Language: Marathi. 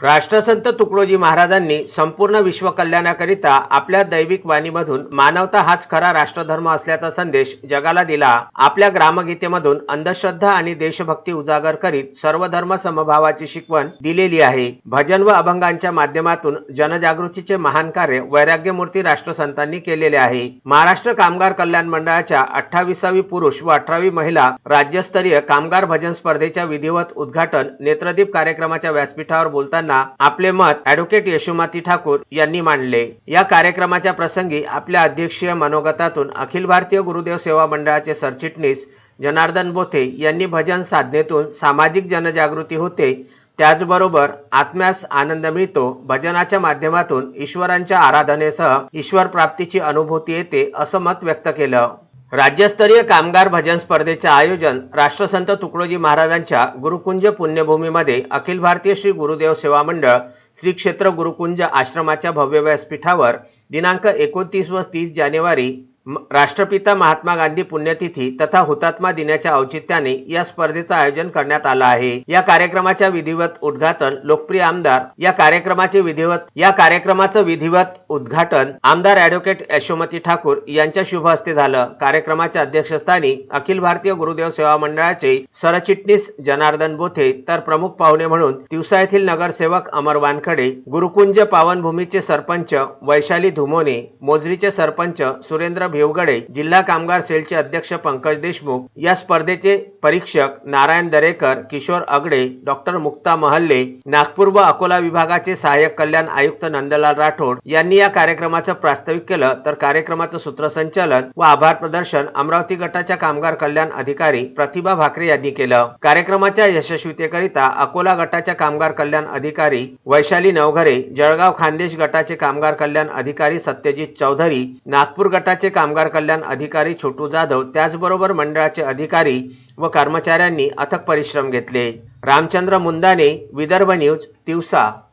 राष्ट्रसंत तुकडोजी महाराजांनी संपूर्ण विश्व कल्याणाकरिता आपल्या दैविक वाणीमधून मानवता हाच खरा राष्ट्रधर्म असल्याचा संदेश जगाला दिला. आपल्या ग्रामगीतेमधून अंधश्रद्धा आणि देशभक्ती उजागर करीत सर्व धर्म समभावाची शिकवण दिलेली आहे. भजन व अभंगांच्या माध्यमातून जनजागृतीचे महान कार्य वैराग्यमूर्ती राष्ट्रसंतांनी केलेले आहे. महाराष्ट्र कामगार कल्याण मंडळाच्या अठ्ठावीसावी पुरुष व अठरावी महिला राज्यस्तरीय कामगार भजन स्पर्धेच्या विधिवत उद्घाटन नेत्रदीप कार्यक्रमाच्या व्यासपीठावर बोलताना आपले मत ॲडव्होकेट यशोमती ठाकूर यांनी मांडले. या कार्यक्रमाच्या प्रसंगी आपल्या अध्यक्षीय मनोगतातून अखिल भारतीय गुरुदेव सेवा मंडळाचे सरचिटणीस जनार्दन बोथे यांनी भजन साधनेतून सामाजिक जनजागृती होते. त्याचबरोबर आत्म्यास आनंद मिळतो. भजनाच्या माध्यमातून ईश्वरांच्या आराधनेसह ईश्वर प्राप्तीची अनुभूती येते असं मत व्यक्त केलं. राज्यस्तरीय कामगार भजन स्पर्धेचे आयोजन राष्ट्रसंत तुकडोजी महाराजांच्या गुरुकुंज पुण्यभूमीमध्ये अखिल भारतीय श्री गुरुदेव सेवा मंडळ श्री क्षेत्र गुरुकुंज आश्रमाच्या भव्य व्यासपीठावर दिनांक एकोणतीस व तीस जानेवारी राष्ट्रपिता महात्मा गांधी पुण्यतिथी तथा हुतात्मा दिनाच्या औचित्याने या स्पर्धेचं आयोजन करण्यात आलं आहे. या कार्यक्रमाच्या विधिवत उद्घाटन लोकप्रिय आमदार या कार्यक्रमाचे विधिवत या कार्यक्रमाचं विधिवत उद्घाटन आमदार ॲडव्होकेट यशोमती ठाकूर यांच्या शुभ हस्ते झालं. कार्यक्रमाच्या अध्यक्षस्थानी अखिल भारतीय गुरुदेव सेवा मंडळाचे सरचिटणीस जनार्दन बोथे तर प्रमुख पाहुणे म्हणून दिवसा येथील नगरसेवक अमर वानखडे गुरुकुंज पावनभूमीचे सरपंच वैशाली धुमोने मोजरीचे सरपंच सुरेंद्र येवगडे जिल्हा कामगार सेलचे अध्यक्ष पंकज देशमुख या स्पर्धेचे परीक्षक नारायण दरेकर किशोर अगडे डॉक्टर मुक्ता महल्ले नागपूर व अकोला विभागाचे सहाय्यक कल्याण आयुक्त नंदलाल राठोड यांनी या कार्यक्रमाचं प्रास्ताविक केलं. तर कार्यक्रमाचं सूत्रसंचालन व आभार प्रदर्शन अमरावती गटाच्या कामगार कल्याण अधिकारी प्रतिभा भाकरे यांनी केलं. कार्यक्रमाच्या यशस्वीतेकरिता अकोला गटाच्या कामगार कल्याण अधिकारी वैशाली नवघरे जळगाव खानदेश गटाचे कामगार कल्याण अधिकारी सत्यजित चौधरी नागपूर गटाचे कामगार कल्याण अधिकारी छोटू जाधव त्याचबरोबर मंडळाचे अधिकारी व कर्मचाऱ्यांनी अथक परिश्रम घेतले. रामचंद्र मुंदाने विदर्भ न्यूज तिवसा.